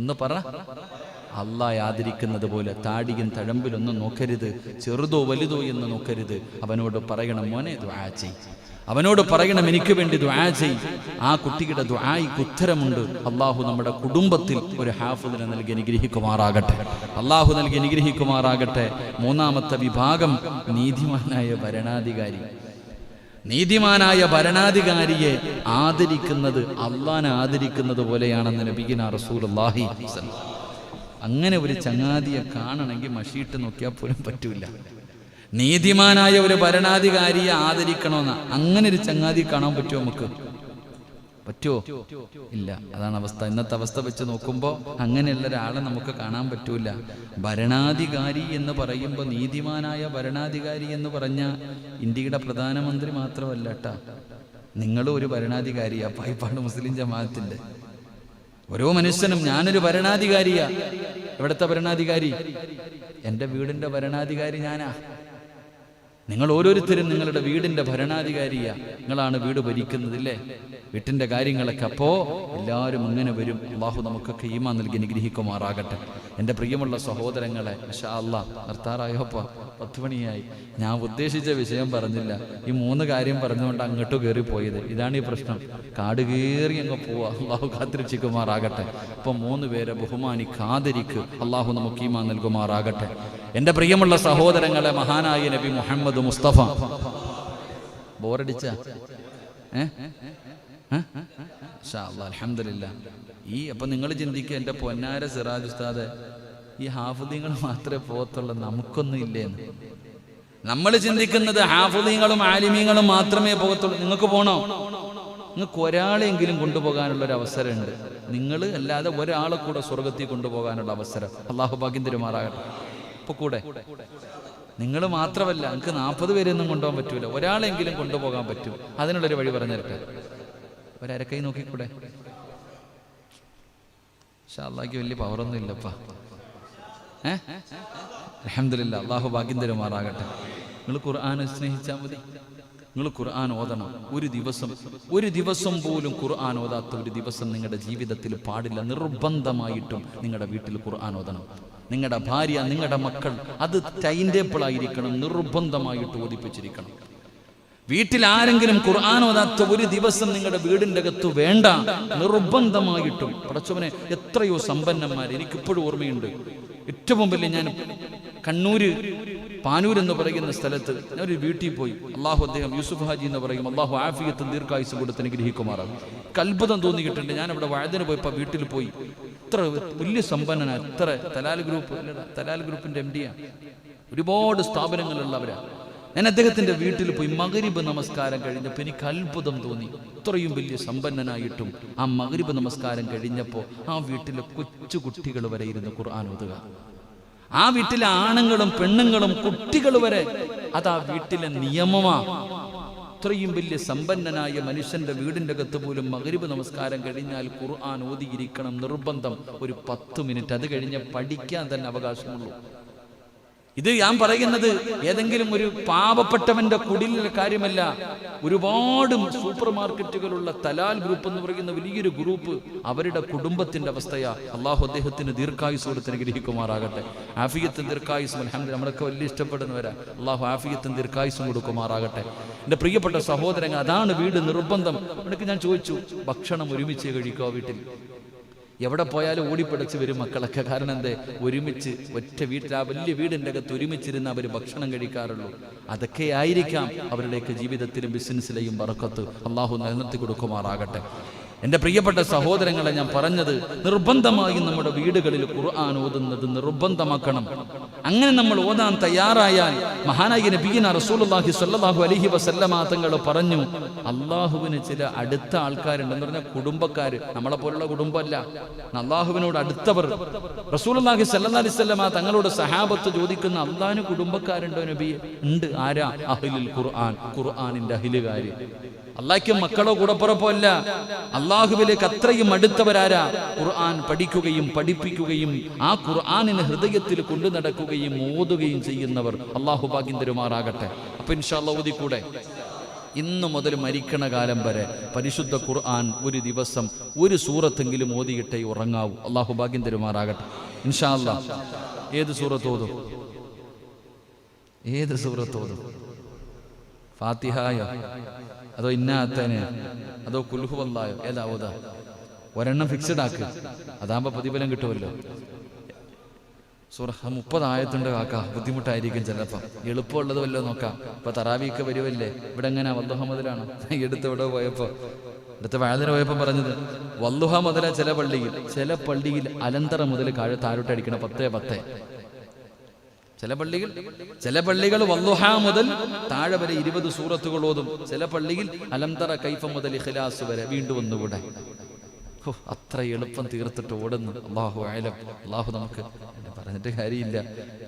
ഒന്ന് പറ. അള്ളാ ആദരിക്കുന്നത് പോലെ താടിയും തഴമ്പിലൊന്നും നോക്കരുത് ചെറുതോ വലുതോ എന്ന് നോക്കരുത്. അവനോട് പറയണം മോനെ ചെയ്. അവനോട് പറയണം എനിക്ക് വേണ്ടി ചെയ്. ആ കുട്ടിയുടെ ദ്വായിക്ക് ഉത്തരമുണ്ട്. അള്ളാഹു നമ്മുടെ കുടുംബത്തിൽ ഒരു ഹാഫിദിനെ നൽകി അനുഗ്രഹിക്കുമാറാകട്ടെ. അള്ളാഹു നൽകി അനുഗ്രഹിക്കുമാറാകട്ടെ. മൂന്നാമത്തെ വിഭാഗം നീതിമാനായ ഭരണാധികാരി. നീതിമാനായ ഭരണാധികാരിയെ ആദരിക്കുന്നത് അള്ളാനെ ആദരിക്കുന്നത് പോലെയാണെന്ന് നബിഗിന സ്വല്ലല്ലാഹു അങ്ങനെ ഒരു ചങ്ങാതിയെ കാണണമെങ്കിൽ മഷീട്ട് നോക്കിയാൽ പോലും പറ്റൂല. നീതിമാനായ ഒരു ഭരണാധികാരിയെ ആദരിക്കണമെന്ന അങ്ങനെ ഒരു ചങ്ങാതി കാണാൻ പറ്റുമോ നമുക്ക്? പറ്റുമോ? ഇല്ല. അതാണ് അവസ്ഥ. ഇന്നത്തെ അവസ്ഥ വെച്ച് നോക്കുമ്പോൾ അങ്ങനെയുള്ള ഒരാളെ നമുക്ക് കാണാൻ പറ്റൂല. ഭരണാധികാരി എന്ന് പറയുമ്പോൾ നീതിമാനായ ഭരണാധികാരി എന്ന് പറഞ്ഞ ഇന്ത്യയുടെ പ്രധാനമന്ത്രി മാത്രമല്ല കേട്ടാ നിങ്ങളും ഒരു ഭരണാധികാരിയാ. പായിപ്പാട് മുസ്ലിം ജമാഅത്തിന്റെ. ഓരോ മനുഷ്യനും ഞാനൊരു ഭരണാധികാരിയാ. എവിടുത്തെ ഭരണാധികാരി? എന്റെ വീടിന്റെ ഭരണാധികാരി ഞാനാ. നിങ്ങൾ ഓരോരുത്തരും നിങ്ങളുടെ വീടിന്റെ ഭരണാധികാരിയ. നിങ്ങളാണ് വീട് ഭരിക്കുന്നതില്ലേ? വീട്ടിന്റെ കാര്യങ്ങളൊക്കെ അപ്പോ എല്ലാവരും അങ്ങനെ വരും. അള്ളാഹു നമുക്കൊക്കെ ഈമാ നൽകി അനുഗ്രഹിക്കുമാറാകട്ടെ. എന്റെ പ്രിയമുള്ള സഹോദരങ്ങളെ ഇൻഷാ അല്ലാ പത്ത് മണിയായി. ഞാൻ ഉദ്ദേശിച്ച വിഷയം പറഞ്ഞില്ല. ഈ മൂന്ന് കാര്യം പറഞ്ഞുകൊണ്ട് അങ്ങോട്ട് കയറി പോയത് ഇതാണ് ഈ പ്രശ്നം. കാട് കയറി അങ്ങ് പോവാ. അള്ളാഹു കാത്തിരിച്ചിക്കുമാറാകട്ടെ അപ്പൊ മൂന്ന് പേരെ ബഹുമാനി ആദരിക്ക് അള്ളാഹു നമുക്ക് ഈമാ നൽകുമാറാകട്ടെ. എന്റെ പ്രിയമുള്ള സഹോദരങ്ങളെ മഹാനായ നബി മുഹമ്മദ് മുസ്തഫ. ബോറടിച്ച? അലഹമില്ല ഈ അപ്പൊ നിങ്ങൾ ചിന്തിക്കുക എന്റെ പൊന്നാര സിറാജ് ഉസ്താദ് ഈ ഹാഫുദീങ്ങൾ മാത്രമേ പോകത്തുള്ളൂ നമുക്കൊന്നും ഇല്ലേന്ന്. നമ്മൾ ചിന്തിക്കുന്നത് ഹാഫുദീങ്ങളും ആലിമീങ്ങളും മാത്രമേ പോകത്തുള്ളൂ. നിങ്ങൾക്ക് പോണോ? നിങ്ങൾക്ക് ഒരാളെങ്കിലും കൊണ്ടുപോകാനുള്ള ഒരു അവസരമുണ്ട്. നിങ്ങൾ അല്ലാതെ ഒരാളെ കൂടെ സ്വർഗത്തിൽ കൊണ്ടുപോകാനുള്ള അവസരം. അള്ളാഹു ഭാഗ്യം തരുമാറാകട്ടെ. കൂടെ നിങ്ങൾ മാത്രമല്ല നിങ്ങൾക്ക് നാൽപ്പത് പേരെയൊന്നും കൊണ്ടുപോകാൻ പറ്റൂല. ഒരാളെങ്കിലും കൊണ്ടുപോകാൻ പറ്റും. അതിനുള്ളൊരു വഴി പറഞ്ഞു തരട്ടെ? ഒരരക്കൈ നോക്കിക്കൂടെ? ഷാല്ലാക്ക് വലിയ പവറൊന്നും ഇല്ലപ്പാ. ഏഹ് അലഹമില്ല അള്ളാഹു ഭാഗ്യം തരുമാറാകട്ടെ. നിങ്ങൾ ഖുർആൻ സ്നേഹിച്ചാൽ മതി. നിങ്ങൾ ഖുർആൻ ഓതണം. ഒരു ദിവസം ഒരു ദിവസം പോലും ഖുർആൻ ഓതാത്ത ഒരു ദിവസം നിങ്ങളുടെ ജീവിതത്തിൽ പാടില്ല. നിർബന്ധമായിട്ടും നിങ്ങളുടെ വീട്ടിൽ ഖുർആൻ ഓതണം. നിങ്ങളുടെ ഭാര്യ നിങ്ങളുടെ മക്കൾ അത് ടൈം ടേബിൾ ആയിരിക്കണം. നിർബന്ധമായിട്ട് ഓതിപ്പിച്ചിരിക്കണം. വീട്ടിൽ ആരെങ്കിലും ഖുർആൻ ഓതാത്ത ഒരു ദിവസം നിങ്ങളുടെ വീടിന്റെ അകത്ത് വേണ്ട. നിർബന്ധമായിട്ടും. പടച്ചവനെ എത്രയോ സമ്പന്നന്മാർ എനിക്കിപ്പോഴും ഓർമ്മയുണ്ട്. ഏറ്റവും വലിയ ഞാൻ കണ്ണൂര് പാനൂർ എന്ന് പറയുന്ന സ്ഥലത്ത് ഞാൻ ഒരു വീട്ടിൽ പോയി. അള്ളാഹു അദ്ദേഹം യൂസുഫ് ഹാജി എന്ന് പറയും അള്ളാഹു ആഫിയത്തും ദീർഘായുസ് കൊടുത്ത് അനുഗ്രഹിക്കുമാറാകും അത്ഭുതം തോന്നിയിട്ടുണ്ട്. ഞാൻ അവിടെ വഴുതിന് പോയപ്പോൾ വീട്ടിൽ പോയി. ഇത്ര വലിയ സമ്പന്നനാണ് ഇത്ര തലാൽ ഗ്രൂപ്പ് തലാൽ ഗ്രൂപ്പിന്റെ എം ഡിയാണ് ഒരുപാട് സ്ഥാപനങ്ങളുള്ളവരാ. ഞാൻ അദ്ദേഹത്തിന്റെ വീട്ടിൽ പോയി മകരിബ് നമസ്കാരം കഴിഞ്ഞപ്പോൾ എനിക്ക് അത്ഭുതം തോന്നി. ഇത്രയും വലിയ സമ്പന്നനായിട്ടും ആ മകരിബ് നമസ്കാരം കഴിഞ്ഞപ്പോൾ ആ വീട്ടിലെ കൊച്ചു കുട്ടികൾ വരെ ഇരുന്ന് ഖുർആൻ ഓതുക. ആ വീട്ടിലെ ആണുങ്ങളും പെണ്ണുങ്ങളും കുട്ടികൾ വരെ അതാ വീട്ടിലെ നിയമമാ. ഇത്രയും വലിയ സമ്പന്നനായ മനുഷ്യന്റെ വീടിന്റെ അകത്ത് പോലും മകരിവ് നമസ്കാരം കഴിഞ്ഞാൽ ഖുർആൻ ഓതിയിരിക്കണം നിർബന്ധം. ഒരു പത്ത് മിനിറ്റ് അത് കഴിഞ്ഞ് പഠിക്കാൻ തന്നെ അവകാശമുള്ളൂ. ഇത് ഞാൻ പറയുന്നത് ഏതെങ്കിലും ഒരു പാവപ്പെട്ടവന്റെ കുടിലിലെ കാര്യമല്ല. ഒരുപാട് സൂപ്പർ മാർക്കറ്റുകളുള്ള തലാൽ ഗ്രൂപ്പ് എന്ന് പറയുന്ന വലിയൊരു ഗ്രൂപ്പ് അവരുടെ കുടുംബത്തിന്റെ അവസ്ഥയാ. അള്ളാഹു അദ്ദേഹത്തിന് ദീർഘായുസ് കൊടുത്ത് അനുഗ്രഹിക്കുമാറാകട്ടെ. ആഫിയത്തും ദീർഘായുസും അലഹമ്മദ് നമ്മളൊക്കെ വലിയ ഇഷ്ടപ്പെടുന്നവരാ. അള്ളാഹു ആഫിയത്തും ദീർഘായുസും കൊടുക്കുമാറാകട്ടെ. എന്റെ പ്രിയപ്പെട്ട സഹോദരങ്ങൾ അതാണ് വീട് നിർബന്ധം. എനിക്ക് ഞാൻ ചോദിച്ചു ഭക്ഷണം ഒരുമിച്ച് കഴിക്കുക വീട്ടിൽ? എവിടെ പോയാലും ഓടിപ്പിടച്ച് വരും മക്കളൊക്കെ. കാരണം എന്തേ? ഒരുമിച്ച് ഒറ്റ വീട്ടിൽ ആ വലിയ വീടിന്റെ അകത്ത് ഒരുമിച്ചിരുന്ന് അവർ ഭക്ഷണം കഴിക്കാറുള്ളൂ. അതൊക്കെ ആയിരിക്കാം അവരുടെയൊക്കെ ജീവിതത്തിലും ബിസിനസ്സിലെയും വറക്കത്ത്. അള്ളാഹു നിലനിർത്തി കൊടുക്കുമാറാകട്ടെ. എന്റെ പ്രിയപ്പെട്ട സഹോദരങ്ങളെ ഞാൻ പറഞ്ഞത് നിർബന്ധമായും നമ്മുടെ വീടുകളിൽ ഖുർആൻ ഓതുന്നത് നിർബന്ധമാക്കണം. അങ്ങനെ നമ്മൾ ഓതാൻ തയ്യാറായാൽ മഹാനായ നബീന റസൂലുള്ളാഹി സ്വല്ലല്ലാഹു അലൈഹി വസല്ലമ തങ്ങൾ പറഞ്ഞു അള്ളാഹുവിന് ചില അടുത്ത ആൾക്കാരുണ്ട് എന്ന് പറഞ്ഞാൽ കുടുംബക്കാര്. നമ്മളെ പോലുള്ള കുടുംബമല്ല. അള്ളാഹുവിനോട് അടുത്തവർ. റസൂലുള്ളാഹി സ്വല്ലല്ലാഹി അലൈഹി വസല്ലമ തങ്ങളോട് സഹാബത്ത് ചോദിക്കുന്ന അള്ളാഹിന് കുടുംബക്കാരുണ്ടോ നബി? ഉണ്ട്. ആരാ? അഹ്ലുൽ ഖുർആൻ. ഖുർആനിന്റെ അഹിലുകാര്. അള്ളാഹ്ക്ക് മക്കളോ കൂടപ്പുറപ്പോ അല്ല. അള്ളാഹുവിലേക്ക് അത്രയും അടുത്തവരാരാ? ഖുർആൻ പഠിക്കുകയും പഠിപ്പിക്കുകയും ആ ഖുർആനിനെ ഹൃദയത്തിൽ കൊണ്ടു നടക്കുകയും ഓതുകയും ചെയ്യുന്നവർ അള്ളാഹു ഭാഗ്യം തരുമാറാകട്ടെ. അപ്പൊ ഇൻഷാല്ല കൂടെ ഇന്ന് മുതൽ മരിക്കണ കാലം വരെ പരിശുദ്ധ ഖുർആൻ ഒരു ദിവസം ഒരു സൂറത്തെങ്കിലും ഓതിയിട്ടേ ഉറങ്ങാവൂ. അള്ളാഹു ഭാഗ്യം തരുമാറാകട്ടെ. ഇൻഷാ അല്ലാ ഏത് സൂറത്ത് ഓതും? ഏത് സൂറത്ത് ഓതും? ഫാത്തിഹായോ അതോ ഇന്നാത്തനെ? അതോ കുൽഹുവല്ലായോ ഏതാവോ ഓതാ ഒരെണ്ണം ഫിക്സഡ് ആക്ക്. അതാകുമ്പോ പ്രതിഫലം കിട്ടുമല്ലോ. സുറഹ മുപ്പത് ആയത്തുണ്ട് കാക്ക. ബുദ്ധിമുട്ടായിരിക്കും ചിലപ്പോ. എളുപ്പമുള്ളത് വല്ലോ നോക്കാം. ഇപ്പൊ തറാവിയൊക്കെ വരുമല്ലേ ഇവിടെ എങ്ങനെ? വല്ലുഹ മുതലാണ്. എടുത്ത് ഇവിടെ പോയപ്പോ? അടുത്ത വാഴന പോയപ്പോ പറഞ്ഞത് വല്ലുഹ മുതല ചില പള്ളിയിൽ. ചില പള്ളിയിൽ അലന്തറ മുതൽ കാഴ താരോട്ടടിക്കണം പത്തേ പത്തേ. ചില പള്ളികൾ ചില പള്ളികൾ വല്ലുഹ മുതൽ താഴെ വരെ ഇരുപത് സൂറത്തുകൾ ഓതും. ചില പള്ളിയിൽ അലംതറ കൈഫ മുതൽ ഇഖ്ലാസ് വരെ വീണ്ടും ഒന്നുകൂടെ അത്ര എളുപ്പം തീർത്തിട്ട് ഓടുന്നു. അള്ളാഹു ആയാലും അള്ളാഹു നമുക്ക് പറഞ്ഞിട്ട് കാര്യമില്ല.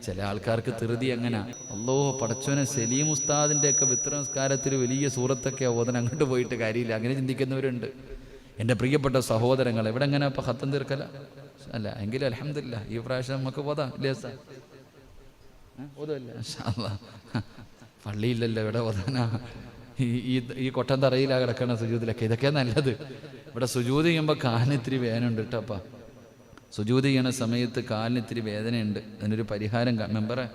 ചില ആൾക്കാർക്ക് ധൃതി എങ്ങനെ അല്ലോ പടച്ചോനെ സലീം ഉസ്താദിന്റെ ഒക്കെ വിത്രനമസ്കാരത്തിൽ വലിയ സൂറത്തൊക്കെ ഓതൻ അങ്ങോട്ട് പോയിട്ട് കാര്യമില്ല. അങ്ങനെ ചിന്തിക്കുന്നവരുണ്ട്. എന്റെ പ്രിയപ്പെട്ട സഹോദരങ്ങൾ എവിടെ എങ്ങനെ ഇപ്പൊ ഹത്തം തീർക്കല? അല്ല എങ്കിലും അലഹമില്ല ഈ പ്രാവശ്യം നമുക്ക് പോതാം ഇല്ലേ സാർ പള്ളിയില്ലല്ലോ ഇവിടെ ഓതാനാ ഈ ഈ കൊട്ടം തറയിലാണ് തറയിലാ കിടക്കണ സുജൂതിലൊക്കെ. ഇതൊക്കെ നല്ലത്. ഇവിടെ സുജൂത് ചെയ്യുമ്പോൾ കാലിന് ഇത്തിരി ഉണ്ട് കേട്ടപ്പ സുജൂത് ചെയ്യണ സമയത്ത് കാലിന് ഇത്തിരി വേദനയുണ്ട്. അതിനൊരു പരിഹാരം മെമ്പറെ?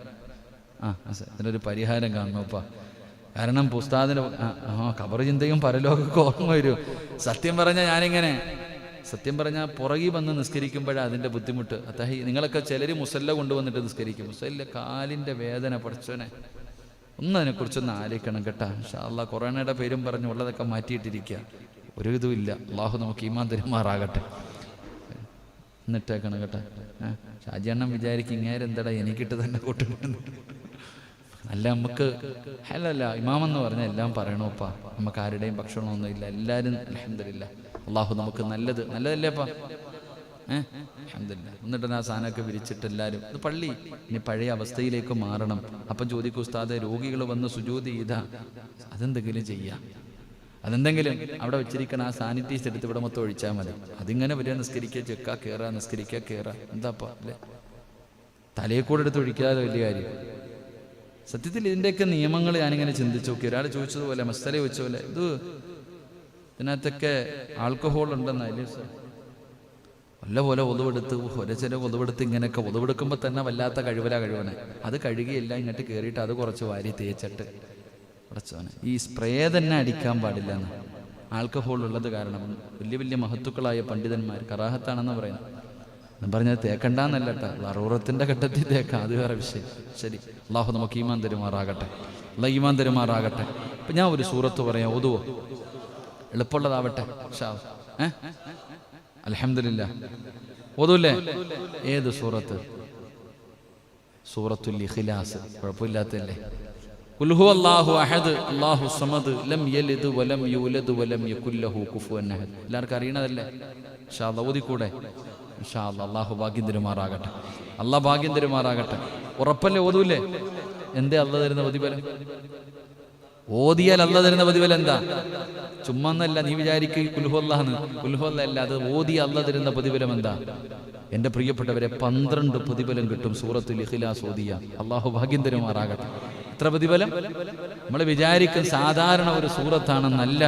ആ അതിനൊരു പരിഹാരം കാണണപ്പാ കാരണം പുസ്താദിന് ആ കബർ ചിന്തയും പരലോകമൊക്കെ ഓർമ്മ വരും. സത്യം പറഞ്ഞാൽ ഞാനിങ്ങനെ സത്യം പറഞ്ഞാൽ പുറകിൽ വന്ന് നിസ്കരിക്കുമ്പോഴാണ് അതിന്റെ ബുദ്ധിമുട്ട്. അതായി നിങ്ങളൊക്കെ ചിലർ മുസല്ല കൊണ്ടുവന്നിട്ട് നിസ്കരിക്കും. മുസല്ല കാലിന്റെ വേദന പഠിച്ചോനെ ഒന്ന് അതിനെക്കുറിച്ചൊന്ന് ആലോചിക്കണം കേട്ടാ. ഷാള്ള കൊറോണയുടെ പേരും പറഞ്ഞ് ഉള്ളതൊക്കെ മാറ്റിയിട്ടിരിക്കുക. ഒരു ഇതുമില്ല അള്ളാഹു നമുക്ക് ഈമാൻ തരുമാറാകട്ടെ. എന്നിട്ടേക്കണം കേട്ടാ. ഷാജി ഷാജിയണ്ണം വിചാരിക്കും ഇങ്ങേരെന്തടാ എനിക്കിട്ട് തന്നെ കൂട്ടുന്നു അല്ല നമുക്ക് അല്ലല്ല ഇമാമെന്ന് പറഞ്ഞാൽ എല്ലാം പറയണോപ്പാ. നമുക്ക് ആരുടെയും ഭക്ഷണമൊന്നുമില്ല. എല്ലാവരും അലഹമില്ല അള്ളാഹു നമുക്ക് നല്ലത്. നല്ലതല്ലേ അപ്പാ? ഏഹ്. എന്നിട്ട് ആ സാധനമൊക്കെ വിരിച്ചിട്ട് എല്ലാവരും ഇത് പള്ളി. ഇനി പഴയ അവസ്ഥയിലേക്ക് മാറണം. അപ്പം ചോദിക്കും ഉസ്താദ് രോഗികൾ വന്ന് സുജോതി ചെയ്താ? അതെന്തെങ്കിലും ചെയ്യാം? അതെന്തെങ്കിലും അവിടെ വെച്ചിരിക്കണ ആ സാനിറ്റൈസ് എടുത്ത് ഇവിടെ മൊത്തം ഒഴിച്ചാൽ മതി. അതിങ്ങനെ വരിക നിസ്കരിക്കുക ചെക്ക കയറുക നിസ്കരിക്കുക കയറുക എന്താപ്പാ അല്ലേ? തലയിൽ കൂടെ എടുത്ത് ഒഴിക്കാതെ വലിയ കാര്യം. സത്യത്തിൽ ഇതിന്റെയൊക്കെ നിയമങ്ങൾ ഞാനിങ്ങനെ ചിന്തിച്ചു നോക്കി. ഒരാൾ ചോദിച്ചതുപോലെ മസ്തല ചോദിച്ചതുപോലെ ഇത് ഇതിനകത്തൊക്കെ ആൽക്കഹോൾ ഉണ്ടെന്നല്ലേ സാർ? വല്ല പോലെ ഒതുവെടുത്ത് ഒരച്ചനെ ഒതുവെടുത്ത് ഇങ്ങനെയൊക്കെ ഒതുവെടുക്കുമ്പോൾ തന്നെ വല്ലാത്ത കഴിവല കഴിവനെ. അത് കഴുകിയല്ല ഇങ്ങോട്ട് കയറിയിട്ട് അത് കുറച്ച് വാരി തേച്ചിട്ട്. കുറച്ചവനെ ഈ സ്പ്രേ തന്നെ അടിക്കാൻ പാടില്ല എന്ന് ആൽക്കഹോൾ ഉള്ളത് കാരണം വലിയ വലിയ മഹത്തുക്കളായ പണ്ഡിതന്മാർ കറാഹത്താണെന്ന് പറയുന്നത്. ഞാൻ പറഞ്ഞത് തേക്കണ്ടെന്നല്ല കേട്ടോ. അറൂറത്തിന്റെ ഘട്ടത്തിൽ തേക്കാം അത് വേറെ വിഷയം. ശരി അള്ളാഹു നമുക്ക് ഈമാൻ തരുമാറാകട്ടെ. അല്ല ഈമാൻ തരുമാറാകട്ടെ. അപ്പം ഞാൻ ഒരു സൂറത്ത് പറയാം ഒതുവോ എളുപ്പമുള്ളതാവട്ടെ. അലഹമില്ല ഓതൂല്ലേ ഏത് സൂറത്ത്? സൂറത്തുൽ ഇഖ്ലാസ്. കുഴപ്പമില്ലാത്തല്ലേ കുൽഹു അല്ലാഹു അഹദ് അല്ലാഹു സമദ് ലം യലിദ് വലം യൂലദ് വലം യകുല്ലഹു കുഫുവൻ അഹദ്. എല്ലാവർക്കും അറിയണതല്ലേ? ഇൻഷാ അല്ലാഹ് ഓതിക്കൂടെ? ഇൻഷാ അല്ലാഹ് അല്ലാഹു ഭാഗ്യം തരുമാറാകട്ടെ അല്ലാഹ് ഭാഗ്യം തരുമാറാകട്ടെ ഉറപ്പല്ലേ ഓതൂല്ലേ എന്തേ അല്ല തരുന്ന പ്രതിഫലം? ഓതിയാൽ അല്ല തരുന്ന പ്രതിഫലം എന്താ? ചുമ്മാന്നല്ല നീ വിചാരിക്ക് കുൽഹോല്ലാന്ന് കുൽഹോല്ല അല്ല അത് ഓതി അല്ല തരുന്ന പ്രതിഫലം എന്താ? എന്റെ പ്രിയപ്പെട്ടവരെ പന്ത്രണ്ട് പ്രതിഫലം കിട്ടും സൂറത്തുൽ ഇഖ്ലാസ് ഓതിയ അള്ളാഹു ഭാഗ്യം തരുമാറാകട്ടെ. എത്ര പ്രതിഫലം? നമ്മൾ വിചാരിക്കും സാധാരണ ഒരു സൂറത്താണെന്നല്ല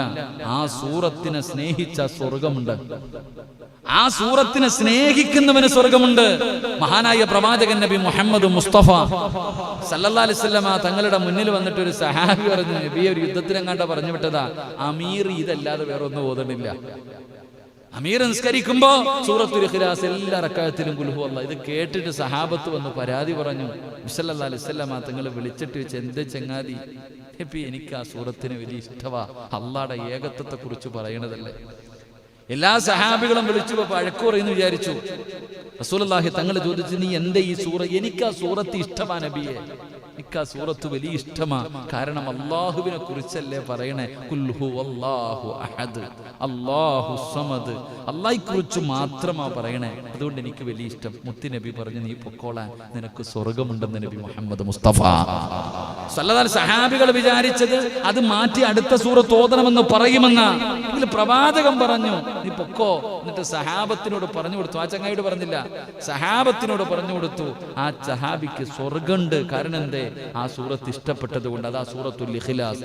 ആ സൂറത്തിനെ സ്നേഹിച്ച സ്വർഗമുണ്ട്. ആ സൂറത്തിനെ സ്നേഹിക്കുന്നവന് സ്വർഗമുണ്ട്. മഹാനായ പ്രവാചകൻ നബി മുഹമ്മദ് മുസ്തഫ. സല്ലല്ലാ അലിസ്ലമ തങ്ങളുടെ മുന്നിൽ വന്നിട്ട് ഒരു സഹാബി പറഞ്ഞു നബി ഒരു യുദ്ധത്തിനെങ്ങാണ്ട പറഞ്ഞു വിട്ടതാ. അമീർ ഇതല്ലാതെ വേറെ ഒന്നും ഓതണില്ല അമീർ നിസ്കരിക്കുമ്പോ സൂറത്തുൽ ഇഖ്ലാസ് എല്ലാ റക്കായത്തിലും കുൽഹു അല്ല ഇത് കേട്ടിട്ട് സഹാബത്ത് വന്ന് പരാതി പറഞ്ഞു. മുസല്ലാ അലിസ്ലമ തങ്ങൾ വിളിച്ചിട്ട് വെച്ച് എന്ത് ചെങ്ങാതി? എനിക്ക് ആ സൂറത്തിന് വലിയ ഇഷ്ടവാ. അള്ളാടെ ഏകത്വത്തെ കുറിച്ച് പറയണതല്ലേ. എല്ലാ സഹാബികളും വിളിച്ചു പഴക്കുറയെന്ന് വിചാരിച്ചു. റസൂലുള്ളാഹി തങ്ങൾ ചോദിച്ചു നീ എന്റെ ഈ സൂറ? എനിക്ക് ആ സൂറത്ത് ഇഷ്ടമാണ് നബിയെ. എനിക്ക് ആ സൂറത്ത് വലിയ ഇഷ്ടമാ. കാരണം അള്ളാഹുവിനെ കുറിച്ചല്ലേ പറയണേ? കുൽഹു അള്ളാഹു അഹദ് അള്ളാഹു സമദ്. അള്ളാഹി കുറിച്ച് മാത്രമാ പറയണേ. അതുകൊണ്ട് എനിക്ക് വലിയ ഇഷ്ടം. മുത്തി നബി പറഞ്ഞു നീ പൊക്കോളാൻ നിനക്ക് സ്വർഗമുണ്ടെന്ന് നബി മുഹമ്മദ് മുസ്തഫ. സല്ലതാൽ സഹാബികൾ വിചാരിച്ചത് അത് മാറ്റി അടുത്ത സൂറത്ത് ഓതണമെന്ന് പറയുമെന്ന. ഇതിൽ പ്രവാചകൻ പറഞ്ഞു നീ പൊക്കോ. എന്നിട്ട് സഹാബത്തിനോട് പറഞ്ഞു കൊടുത്തു. ആ ചങ്ങായിയോട് പറഞ്ഞില്ല. സഹാബത്തിനോട് പറഞ്ഞു കൊടുത്തു ആ സഹാബിക്ക് സ്വർഗമുണ്ട് കാരണം എന്തേ? ആ സൂറത്ത് ഇഷ്ടപ്പെട്ടത് കൊണ്ട് അത് ആ സൂറത്തുൽ ഇഖ്ലാസ്.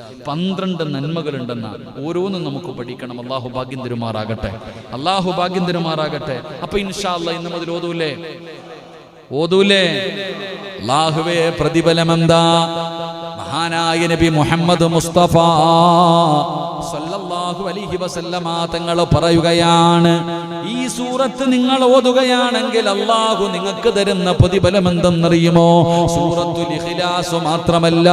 നന്മകൾ ഉണ്ടെന്ന് ഓരോന്നും നമുക്ക് പഠിക്കണം. അള്ളാഹു ഭാഗ്യം തരുമാറാകട്ടെ. അള്ളാഹു ഭാഗ്യം തരുമാറാകട്ടെ. അപ്പൊ ഇൻഷാ അല്ലാ ഇന്ന് മുതൽ ഓതൂലേ? ഓതൂലേ? അള്ളാഹുവേ പ്രതിഫലമെന്താ? മഹാനായ നബി മുഹമ്മദ് മുസ്തഫ സല്ലല്ലാഹു അലൈഹി വസല്ലമ തങ്ങൾ പറയുകയാണ് ഈ സൂറത്ത് നിങ്ങൾ ഓതുകയാണെങ്കിൽ അല്ലാഹു നിങ്ങൾക്ക് തരുന്ന പ്രതിഫലം എന്തെന്നറിയുമോ സൂറത്തുൽ ഇഖ്ലാസ് മാത്രമല്ല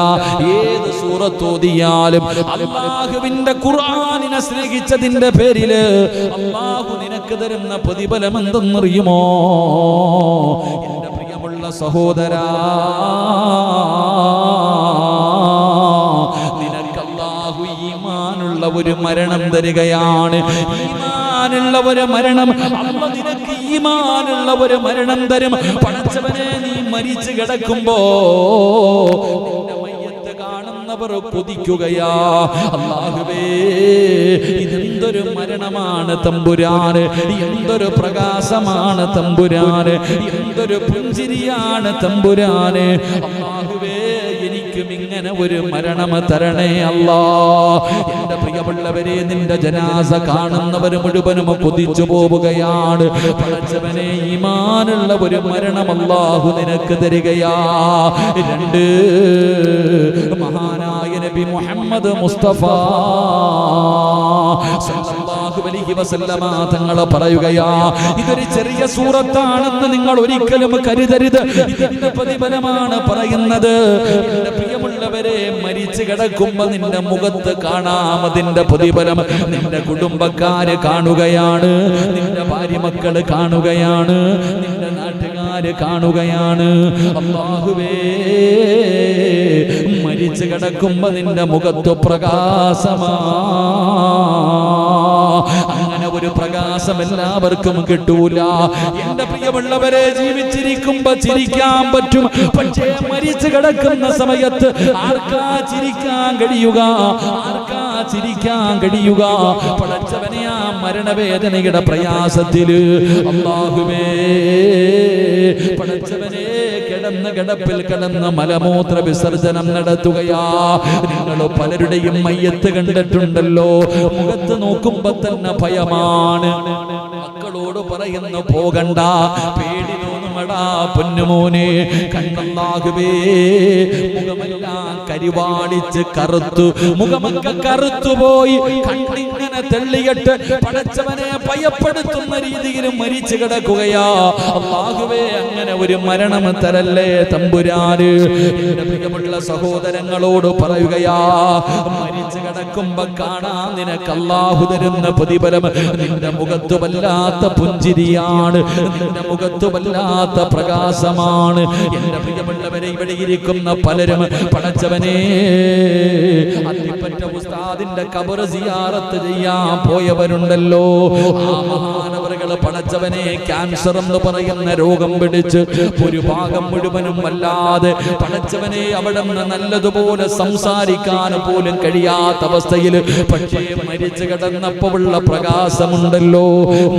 ഏത് സൂറത്ത് ഓതിയാലും അള്ളാഹുവിന്റെ ഖുർആനിനെ സ്നേഹിച്ചതിന്റെ പേരിൽ അല്ലാഹു നിനക്ക് തരുന്ന പ്രതിഫലം എന്തെന്നറിയുമോ എന്റെ പ്രിയമുള്ള സഹോദരാ ഒരു മരണം തരികയാണ്. ഈമാനുള്ള ഒരു മരണം. അല്ല നിനക്ക് ഈമാനുള്ള ഒരു മരണം തരും. പഠിച്ചവനെ നീ മരിച്ചു കിടക്കുമ്പോ കാണുന്നവർ കൊതിക്കുകയാ. അല്ലാഹുവേ ഇതെന്തൊരു മരണമാണ് തമ്പുരാന്. എന്തൊരു പ്രകാശമാണ് തമ്പുരാന്. എന്തൊരു പുഞ്ചിരിയാണ് തമ്പുരാന്. എനിക്കും ഇങ്ങനെ ഒരു മരണം തരണേ അല്ലാ. എന്റെ പ്രിയമുള്ളവരെ നിന്റെ ജനാസ കാണുന്നവർ മുഴുവനും കൊതിച്ചു പോവുകയാണ്. പടച്ചവനെ ഈമാനുള്ള ഒരു മരണം അല്ലാഹു നിനക്ക് തരികയാ. രണ്ട് മഹാനായ നബി മുഹമ്മദ് മുസ്തഫ. അലൈഹി പറയുകയാ ഇതൊരു ചെറിയ സൂറത്താണെന്ന് നിങ്ങൾ ഒരിക്കലും കരുതരുത്. ഇതിന്റെ പ്രതിഫലമാണ് പറയുന്നത്. പ്രിയമുള്ളവരെ മരിച്ചു കിടക്കുമ്പോ നിന്റെ മുഖത്ത് കാണാം അതിന്റെ പ്രതിഫലം. നിന്റെ കുടുംബക്കാര് കാണുകയാണ് നിന്റെ ഭാര്യ മക്കൾ കാണുകയാണ് നിന്റെ നാട്ടുകാര് കാണുകയാണ്. അള്ളാഹുവേ മരിച്ചു കിടക്കുമ്പോ നിന്റെ മുഖത്തു പ്രകാശമാ. അങ്ങനെ ഒരു പ്രകാശം എല്ലാവർക്കും കിട്ടൂല. എന്റെ പ്രിയമുള്ളവരെ ജീവിച്ചിരിക്കുമ്പോ ചിരിക്കാൻ പറ്റും. പക്ഷേ മരിച്ചു കിടക്കുന്ന സമയത്ത് ആർക്കാ ചിരിക്കാൻ കഴിയുക? ആർക്കാ ചിരിക്കാൻ കഴിയുക? പടച്ചവനെ ആ മരണവേദനയുടെ പ്രയാസത്തിൽ. അള്ളാഹുവേ പടച്ചവനെ കിടന്ന കിടപ്പിൽ കിടന്ന് മലമൂത്ര വിസർജനം നടത്തുകയാ. നിങ്ങൾ പലരുടെയും മയ്യത്ത് കണ്ടിട്ടുണ്ടല്ലോ. മുഖത്ത് നോക്കുമ്പോ തന്നെ ഭയമാണ്. മക്കളോട് പറയുന്നു പോകണ്ട. പേടി തോന്നുമടാ കരിവാളിച്ച് കറുത്തു. മുഖമൊക്കെ കറുത്തുപോയി കണ്ണിങ്ങനെ തെള്ളിയിട്ട് പടച്ചവനെ ഭയപ്പെടുത്തുന്ന രീതിയിൽ മരിച്ചു കിടക്കുകയാ. അള്ളാഹുവേ അങ്ങനെ ഒരു മരണം തരല്ലേ തമ്പുരാന്? പ്രിയമുള്ള സഹോദരങ്ങളോട് പറയുകയാ മരിച്ചു കിടക്കുമ്പോ കാണാ നിനക്ക് അള്ളാഹു തരുന്ന പ്രതിഫലം നിന്റെ മുഖത്ത് വല്ലാത്ത പുഞ്ചിരിയാണ് നിന്റെ മുഖത്ത് വല്ലാത്ത പ്രകാശമാണ്. എന്റെ പ്രിയമുള്ളവരെ ഇവിടെ ഇരിക്കുന്ന പലരും പടച്ചവനെ അതിപ്പറ്റ ഉസ്താദിന്റെ കബർ സിയാറത്ത് ചെയ്യാൻ പോയവരുണ്ടല്ലോ. ആ മഹാനവറുകൾ പടച്ചവനെ ക്യാൻസർ എന്ന് പറയുന്ന രോഗം പിടിച്ച് ഒരു ഭാഗം മുഴുവനും വല്ലാതെ പടച്ചവനെ അവിടെ നല്ലതുപോലെ സംസാരിക്കാൻ പോലും കഴിയാത്ത അവസ്ഥയിൽ പക്ഷേ മരിച്ചു കിടന്നപ്പോഴുള്ള പ്രകാശമുണ്ടല്ലോ.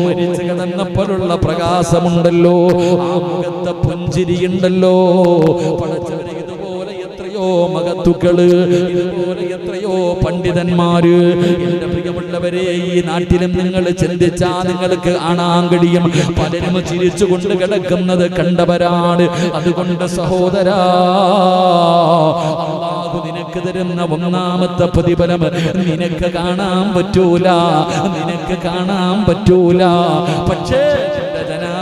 മരിച്ചു കിടന്നപ്പോഴുള്ള പ്രകാശമുണ്ടല്ലോ. ആ മുഖത്തെ പുഞ്ചിരിയുണ്ടല്ലോ. ഇതുപോലെ എത്രയോ മകത്തുക്കൾ ഇതുപോലെ എത്രയോ പണ്ഡിതന്മാര്. എന്റെ പ്രിയമുള്ളവരെ ഈ നാട്ടിലും നിങ്ങൾ ചിന്തിച്ചാ നിങ്ങൾക്ക് കാണാൻ കഴിയും പലരും ചിരിച്ചുകൊണ്ട് കിടക്കുന്നത് കണ്ടവരാണ്. അതുകൊണ്ട് സഹോദരാ നിനക്ക് തരുന്ന ഒന്നാമത്തെ പ്രതിഫലം നിനക്ക് കാണാൻ പറ്റൂല. നിനക്ക് കാണാൻ പറ്റൂല. പക്ഷേ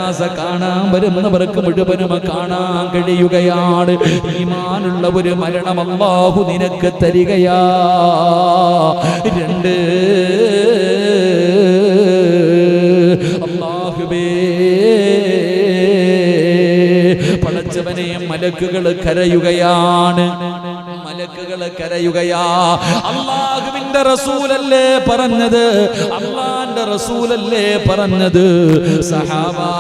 ജനാസ കാണാൻ വരുന്നവർക്ക് മുഴുവനും കാണാൻ കഴിയുകയാണ്. ഈമാനുള്ള ഒരു മരണം അള്ളാഹു നിനക്ക് തരികയാ. രണ്ട്. അള്ളാഹുബേ പടച്ചവനെ മലക്കുകൾ കരയുകയാണ്. മലക്കുകൾ കരയുകയാ. അള്ളാഹുവിന്റെ റസൂലല്ലേ പറഞ്ഞത്? അള്ളാന്റെ റസൂലല്ലേ പറഞ്ഞത്? സഹാബാ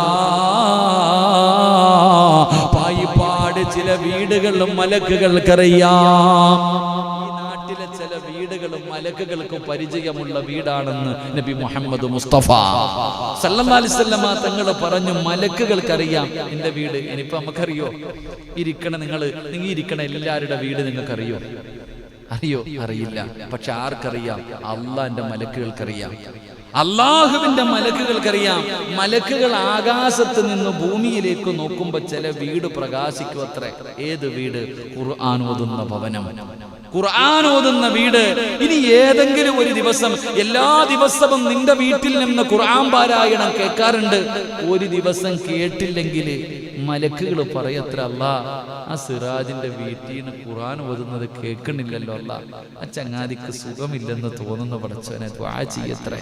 പായിപ്പാട് ചില വീടുകളിലും മലക്കുകൾക്കറിയാം. നാട്ടിലെ ചില വീടുകളും മലക്കുകൾക്കും പരിചയമുള്ള വീടാണെന്ന് നബി മുഹമ്മദ് മുസ്തഫ. സല്ലല്ലാഹു അലൈഹി തങ്ങൾ പറഞ്ഞു മലക്കുകൾക്കറിയാം. എന്റെ വീട് ഇനിയിപ്പോ നമുക്കറിയോ? ഇരിക്കണ നിങ്ങൾ നിങ്ങൾ ഇരിക്കണ എല്ലാവരുടെ വീട് നിങ്ങൾക്കറിയോ അറിയോ? അറിയില്ല. പക്ഷെ ആർക്കറിയാം? അള്ളാന്റെ മലക്കുകൾക്കറിയാം. അള്ളാഹുവിന്റെ മലക്കുകൾക്കറിയാം. മലക്കുകൾ ആകാശത്ത് നിന്ന് ഭൂമിയിലേക്ക് നോക്കുമ്പോ ചില വീട് പ്രകാശിക്കും അത്രേ ഏത് വീട്? ഖുർആൻ ഓതുന്ന ഭവനം. ഖുർആൻ ഓതുന്ന വീട്. ഇനി ഏതെങ്കിലും ഒരു ദിവസം എല്ലാ ദിവസവും നിന്റെ വീട്ടിൽ നിന്ന് ഖുർആൻ പാരായണം കേൾക്കാറുണ്ട്. ഒരു ദിവസം കേട്ടില്ലെങ്കിൽ മലക്കുകൾ പറയത്ര അല്ല ആ സിറാജിന്റെ വീട്ടിൽ നിന്ന് ഖുറാൻ ഓതുന്നത് കേൾക്കണില്ലല്ലോ അല്ല. ആ ചങ്ങാതിക്ക് സുഖമില്ലെന്ന് തോന്നുന്ന പടച്ചവനെ ദ്വാ ചെയ്യത്രേ.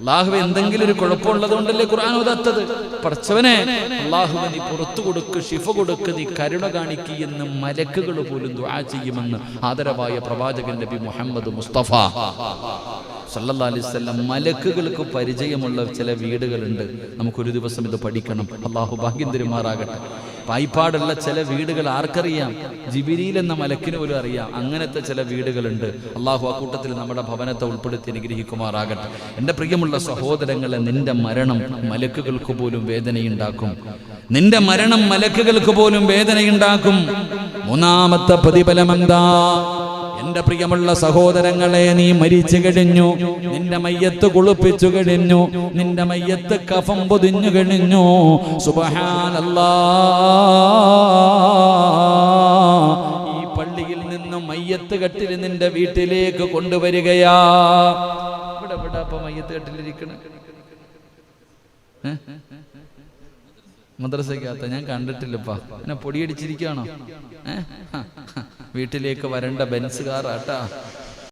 അള്ളാഹു എന്തെങ്കിലും ഒരു കുഴപ്പമുള്ളത് കൊണ്ടല്ലേ ഖുർആൻ ഓതാത്തത്? പടച്ചവനെ അള്ളാഹു നീ പുറത്തു കൊടുക്ക് ഷിഫ കൊടുക്ക് നീ കരുണ കാണിക്ക് എന്ന് മലക്കുകൾ പോലും ദുആ ചെയ്യുമെന്ന് ആദരവായ പ്രവാചകൻ നബി മുഹമ്മദ് മുസ്തഫ. സല്ലല്ലാഹു അലൈഹി വസല്ലം മലക്കുകൾക്ക് പരിചയമുള്ള ചില വീടുകളുണ്ട്. നമുക്കൊരു ദിവസം ഇത് പഠിക്കണം. അള്ളാഹു ഭാഗ്യം തരുമാറാകട്ടെ. പായ്പാടുള്ള ചില വീടുകൾ ആർക്കറിയാം? ജിബിരിയിൽ എന്ന മലക്കിന് പോലും അറിയാം. അങ്ങനത്തെ ചില വീടുകളുണ്ട്. അള്ളാഹു ആ കൂട്ടത്തിൽ നമ്മുടെ ഭവനത്തെ ഉൾപ്പെടുത്തി അനുഗ്രഹിക്കുമാറാകട്ടെ. എന്റെ പ്രിയമുള്ള സഹോദരങ്ങളെ നിന്റെ മരണം മലക്കുകൾക്ക് പോലും വേദനയുണ്ടാക്കും. നിന്റെ മരണം മലക്കുകൾക്ക് പോലും വേദനയുണ്ടാക്കും. മൂന്നാമത്തെ പ്രതിഫലം എന്താ? എന്റെ പ്രിയമുള്ള സഹോദരങ്ങളെ നീ മരിച്ചു കഴിഞ്ഞു. നിന്റെ മയ്യത്ത് കുളിപ്പിച്ചു കഴിഞ്ഞു. നിന്റെ മയ്യത്ത് കഫം പൊതിഞ്ഞു കഴിഞ്ഞു. സുബഹാനല്ലാ. ഈ പള്ളിയിൽ നിന്ന് മയ്യത്ത് കെട്ടിൽ നിന്റെ വീട്ടിലേക്ക് കൊണ്ടുവരികയാ. ഇവിടെ ഇവിടെ അപ്പൊ മയ്യത്ത് കെട്ടിലിരിക്കണ. മദ്രസയ്ക്കകത്ത ഞാൻ കണ്ടിട്ടില്ലപ്പാ. എന്നെ പൊടിയടിച്ചിരിക്കുകയാണോ? ഏ? വീട്ടിലേക്ക് വരേണ്ട ബെൻസ് കാറാട്ടാ